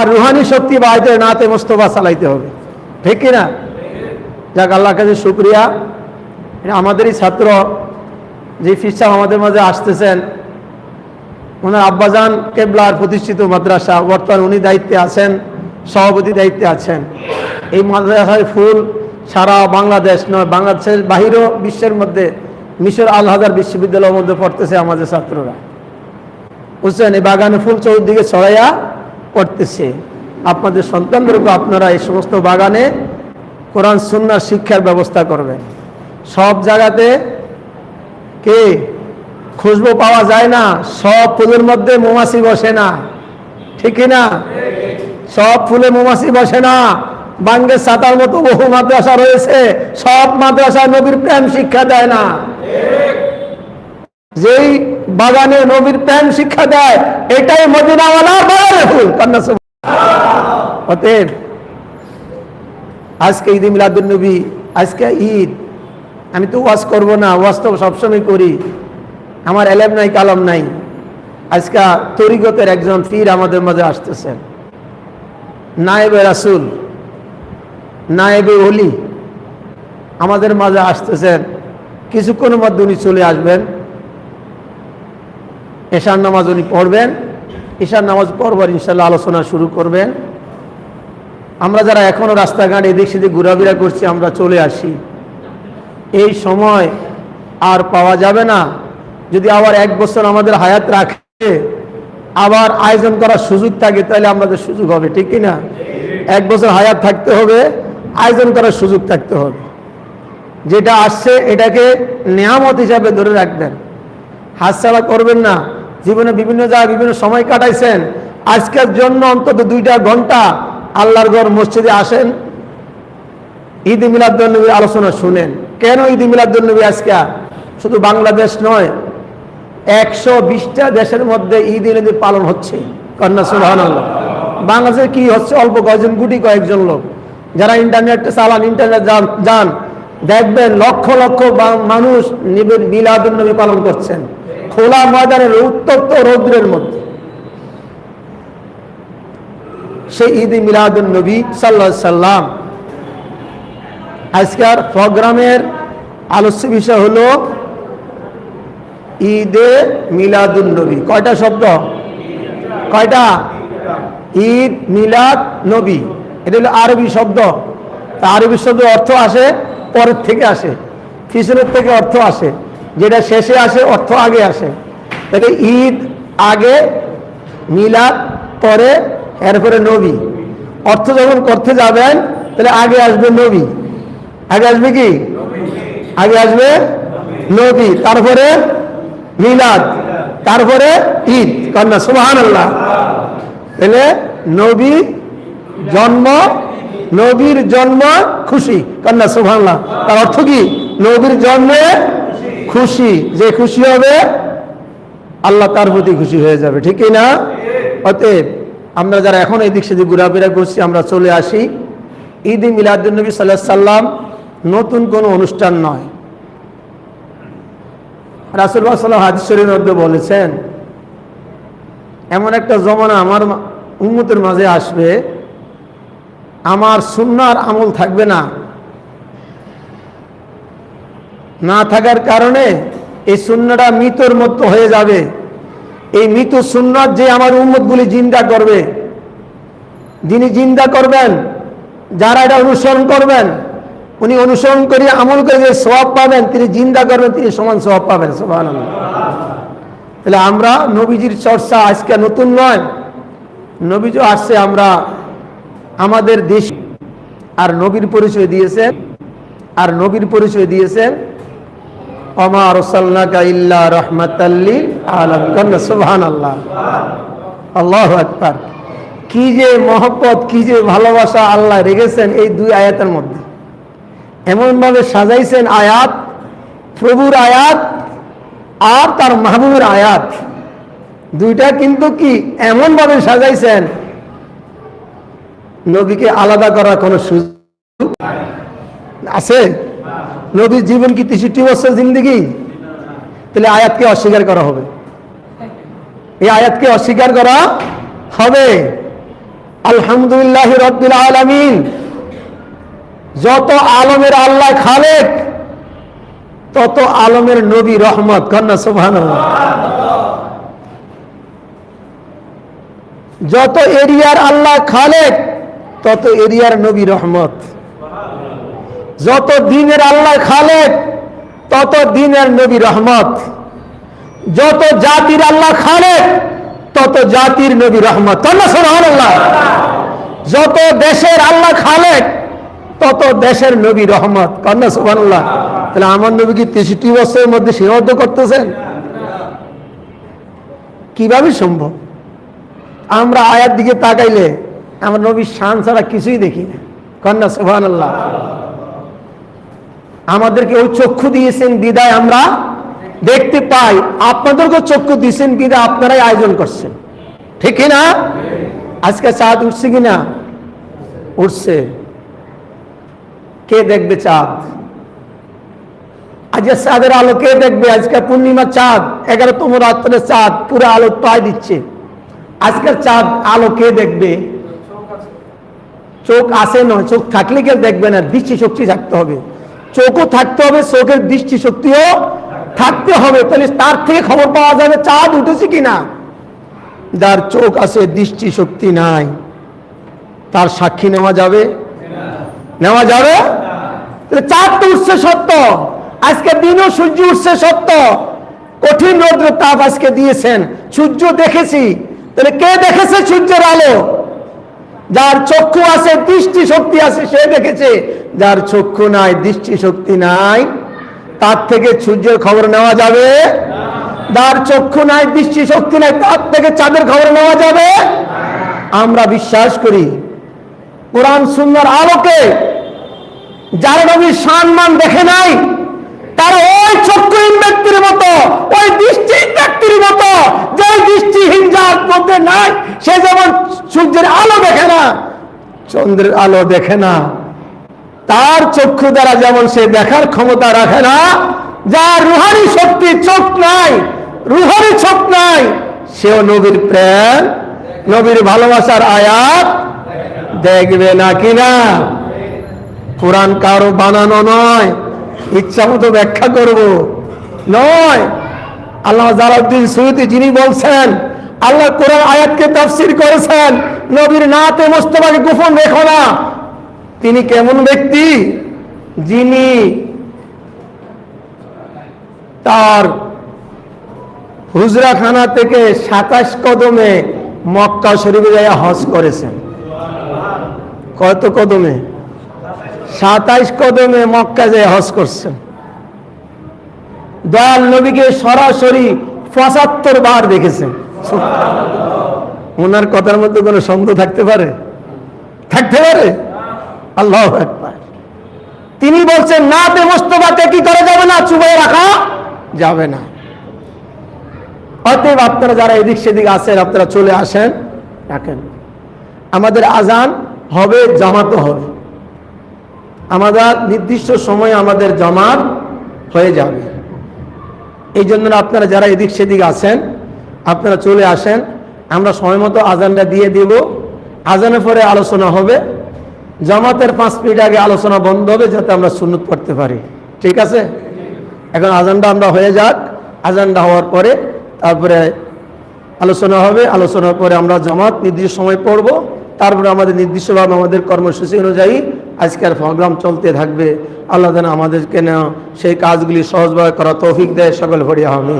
আর Rouhani শক্তি বাড়াইতে নাতে মোস্তফা চালাইতে হবে। ঠিক কিনা যাক, আল্লাহর কাছে শুক্রিয়া। আমাদেরই ছাত্র, যে ফিসাব আমাদের মাঝে আসতেছেন, ওনার আব্বাজান কেবলার প্রতিষ্ঠিত মাদ্রাসা, বর্তমান উনি দায়িত্বে আছেন, সভাপতি দায়িত্বে আছেন। এই মাদ্রাসার ফুল সারা বাংলাদেশ নয়, বাংলাদেশের বাহিরও বিশ্বের মধ্যে মিশর আল হাজার বিশ্ববিদ্যালয়ের মধ্যে পড়তেছে আমাদের ছাত্ররা। বুঝছেন? এই বাগানে ফুল চৌদিকে ছড়াইয়া পড়তেছে আপনাদের সন্তানদেরকে আপনারা এই সমস্ত বাগানে কোরআন, সুন্নার শিক্ষার ব্যবস্থা করবেন। সব জায়গাতে কে খুশবু পাওয়া যায় না, সব ফুলের মধ্যে মৌমাছি বসে না। ঠিক না? সব ফুলে মৌমাছি বসে না। বাঙ্গের সাতার মতো বহু মাদ্রাসা রয়েছে, সব মাদ্রাসা নবীর প্রেম শিক্ষা দেয় না। যেই বাগানে নবীর প্রেম শিক্ষা দেয়, এটাই মদিনাওয়ালা বাগানের ফুল কন্যা অতএব, আজকে ঈদ মিলাদুল নবী আজকে ঈদ। আমি তো ওয়াজ করব না, ওয়াজ তো সবসময় করি। আমার এলেম নাই, কালাম নাই। আজকে তরিগতের একজন পীর আমাদের মাঝে আসতেছেন। নায়েবে রাসুল, নায়েবে অলি আমাদের মাঝে আসতেছেন। কিছুক্ষণের মধ্যে উনি চলে আসবেন। এশার নামাজ উনি পড়বেন। ঈশার নামাজ পড়বার ইনশাল্লাহ আলোচনা শুরু করবেন। আমরা যারা এখনও রাস্তাঘাট এদিক সেদিক ঘোরাফেরা করছি, আমরা চলে আসি। এই সময় আর পাওয়া যাবে না। যদি আবার এক বছর আমাদের হায়াত রাখে, আবার আয়োজন করার সুযোগ থাকে, তাহলে আমাদের সুযোগ হবে, ঠিক না? এক বছর হায়াত থাকতে হবে, আয়োজন করার সুযোগ থাকতে হবে। যেটা আসছে, এটাকে নিয়ামত হিসাবে ধরে রাখবেন। হাতছাড়া করবেন না। জীবনে বিভিন্ন জায়গায় বিভিন্ন সময় কাটাইছেন। আজকের জন্য অন্তত দুইটা ঘণ্টা আল্লাহর ঘর মসজিদে আসেন। ঈদ মিলাদুলনবী আলোচনা শুনেন। কেন ঈদ মিলাদুলনবী আজকে? শুধু বাংলাদেশ নয়, একশো বিশটা দেশের মধ্যে ঈদ নবী পালন হচ্ছে। কন্যা সুবাহান বাংলাদেশে কি হচ্ছে? অল্প কয়েকজন, গুটি কয়েকজন লোক। যারা ইন্টারনেট চালান, ইন্টারনেট যান দেখবেন লক্ষ লক্ষ মানুষ মিলাদুল নবী পালন করছেন। খোলা ময়দানের উত্তপ্ত রৌদ্রের মধ্যে। সেই ঈদ মিলাদুল নবী সাল্লা সাল্লাম। আজকের প্রোগ্রামের আলোচ্য বিষয় হলো ঈদে মিলাদুল নবী। কয়টা শব্দ? কয়টা? ঈদ মিলাদ নবী। এটা হলো আরবি শব্দ। তা আরবি শব্দ অর্থ আসে, পরের থেকে আসে। পিছনের থেকে অর্থ আসে। যেটা শেষে আসে, অর্থ আগে আসে। তাহলে ঈদ আগে, মিলাদ পরে, এরপরে নবী। অর্থ যখন করতে যাবেন, তাহলে আগে আসবে নবী। আগে আসবে কি? আগে আসবে নবী। তারপরে মিলাদ, তারপরে ঈদ। কন্যা সুবাহান আল্লাহ তাহলে নবী জন্ম, নবীর জন্ম খুশি। কন্যা সুবহানাল্লাহ। তার অর্থ কি? নবীর জন্মে খুশি, যে খুশি হবে, আল্লাহ তার প্রতি খুশি হয়ে যাবে ঠিকই না? অতএব আমরা যারা এখন এদিক সেদিক ঘোরাফেরা করছি, আমরা চলে আসি। ঈদ মিলাদুলনবী সাল্লাহ সাল্লাম নতুন কোনো অনুষ্ঠান নয়। রাসুল্লাহ সাল্লাম হাদিসের মধ্যে বলেছেন, এমন একটা জমানা আমার উম্মতের মাঝে আসবে, আমার সুন্নার আমল থাকবে না। না থাকার কারণে এই সুন্নাটা মৃতর মতো হয়ে যাবে। এই মৃত সুন্নাত যে আমার উম্মতগুলি জিন্দা করবে। যিনি জিন্দা করবেন, যারা এটা অনুসরণ করবেন, উনি অনুসরণ করে আমল করে যে সবাব পাবেন, তিনি জিন্দা করবেন, তিনি সমান সবাব পাবেন সবান তাহলে আমরা নবীজির চর্চা আজকে নতুন নয়। নবীজ আসছে আমরা আমাদের দেশ আর নবীর পরিচয় দিয়েছেন, আর নবীর পরিচয় দিয়েছেন অমা রসাল্লাকা ইল্লা রহমাতাল্লি আলম কন্যা সুবহান আল্লাহ আল্লাহ আকবার। কি যে মহব্বত, কি যে ভালোবাসা আল্লাহ রেখেছেন এই দুই আয়াতের মধ্যে। এমনভাবে সাজাইছেন আয়াত, প্রভুর আয়াত আর তার মাহবুবের আয়াত। দুইটা কিন্তু কি এমনভাবে সাজাইছেন, নবীকে আলাদা করার কোনো সুযোগ আছে? নবীর জীবন কি তেষট্টি বছর জিন্দিগি? তাহলে আয়াতকে অস্বীকার করা হবে। এই আয়াতকে অস্বীকার করা হবে। আলহামদুলিল্লাহ রব্বিল আলামিন। যত আলমের আল্লাহ খালেক, তত আলমের নবী রহমত। কন্যা সোভান যত এরিয়ার আল্লাহ খালেক, তত এরিয়ার নবী রহমত। যত দিনের আল্লাহ খালেক, তত দিনের নবী রহমত। যত জাতির আল্লাহ খালেক, তত জাতির নবী রহমত। আল্লাহ যত দেশের আল্লাহ খালেক, তত দেশের নবী রহমত। কন্যা সুবানুল্লাহ তাহলে আমার নবী কি তেষট্টি বছরের মধ্যে সীমাবদ্ধ করতেছেন? কীভাবে সম্ভব? আমরা আয়ার দিকে তাকাইলে, আমার নবীর শান ছাড়া কিছুই দেখি না। কন্যা সুবান আল্লাহ আমাদেরকে ওই চক্ষু দিয়েছেন বিদায় আমরা দেখতে পাই। আপনাদেরকে চক্ষু দিয়েছেন বিদায়, আপনারাই আয়োজন করছেন। ঠিক না? আজকে চাঁদ উঠছে কিনা উঠছে। কে দেখবে চাঁদ? আজকে চাঁদের আলো কে দেখবে? আজকে পূর্ণিমা চাঁদ, এগারোতম রাত্রে চাঁদ, পুরো আলো পায় দিচ্ছে। আজকের চাঁদ আলো কে দেখবে? চোখ আসে নয়, চোখ থাকলে কেউ দেখবে না দৃষ্টি শক্তি থাকতে হবে। চোখও থাকতে হবে, চোখের দৃষ্টি শক্তিও থাকতে হবে। তাহলে তার থেকে খবর পাওয়া যাবে, চাঁদ উঠেছে কিনা? যার চোখ আছে দৃষ্টি শক্তি নাই, তার সাক্ষী নেওয়া যাবে? নেওয়া যাবে? চাঁদ তো উঠছে সত্য। আজকে দিনও সূর্য উঠছে সত্য। কঠিন রৌদ্র তাপ আজকে দিয়েছেন। সূর্য দেখেছি। তাহলে কে দেখেছে সূর্যের আলো? যার চক্ষু আছে দৃষ্টি শক্তি আছে, সে দেখেছে। যার চক্ষু নাই দৃষ্টি শক্তি নাই, তার থেকে সূর্যের খবর নেওয়া যাবে? যার চক্ষু নাই দৃষ্টি শক্তি নাই, তার থেকে চাঁদের খবর নেওয়া যাবে? আমরা বিশ্বাস করি, কোরআন সুন্দর আলোকে যার নবীর সম্মান দেখে নাই, তার ওই চক্ষুহীন ব্যক্তির মতো, ওই দৃষ্টিহীন ব্যক্তির মতো যে দৃষ্টিহীন যার মধ্যে নাই, সে যেমন সূর্যের আলো দেখে না, চন্দ্রের আলো দেখে না। তার চক্ষু দ্বারা যেমন সে দেখার ক্ষমতা রাখে না, যার রুহানি শক্তি চোখ নাই, রুহানি চোখ নাই, সেও নবীর প্রেম, নবীর ভালোবাসার আয়াত দেখবে না কিনা? কোরআন কারও বানানো নয়, ইচ্ছা মতো ব্যাখ্যা করব। নয়, আল্লাহ জালাউদ্দিন সৈয়দি যিনি বলছেন, আল্লাহ কোরআন আয়াতকে তাফসির করেছেন, নবীর নাতে মোস্তফাকে গোপন রেখো না। তিনি কেমন ব্যক্তি? যিনি তার হুজরাখানা থেকে সাতাশ কদমে মক্কা শরীফে যায় হজ করেছেন। কত কদমে? সাতাইশ কদমে মক্কা যে হজ করছেন। দয়াল নবীকে সরাসরি পঁচাত্তর বার দেখেছেন। ওনার কথার মধ্যে কোনো সন্দেহ থাকতে পারে? থাকতে পারে? আল্লাহ তিনি বলছেন, না তে মোস্তফাকে কি করা যাবে না? চুবাই রাখা যাবে না। অতএব আপনারা যারা এদিক সেদিক আছেন, আপনারা চলে আসেন রাখেন আমাদের আজান হবে, জামাতও হবে। আমাদের নির্দিষ্ট সময়ে আমাদের জমাত হয়ে যাবে। এই জন্য আপনারা যারা এদিক সেদিক আছেন, আপনারা চলে আসেন। আমরা সময় মতো আজানটা দিয়ে দিব। আজানের পরে আলোচনা হবে। জামাতের পাঁচ মিনিট আগে আলোচনা বন্ধ হবে যাতে আমরা সুন্নত পড়তে পারি। ঠিক আছে? এখন আজানটা আমরা হয়ে যাক। আজানটা হওয়ার পরে তারপরে আলোচনা হবে। আলোচনার পরে আমরা জামাত নির্দিষ্ট সময় পড়ব। তারপরে আমাদের নির্দিষ্টভাবে আমাদের কর্মসূচি অনুযায়ী আজকের প্রোগ্রাম চলতে থাকবে। আল্লাহ যেন আমাদেরকে সেই কাজগুলি সহজভাবে করা তৌফিক দেয়। সকল ভরিয়া আমি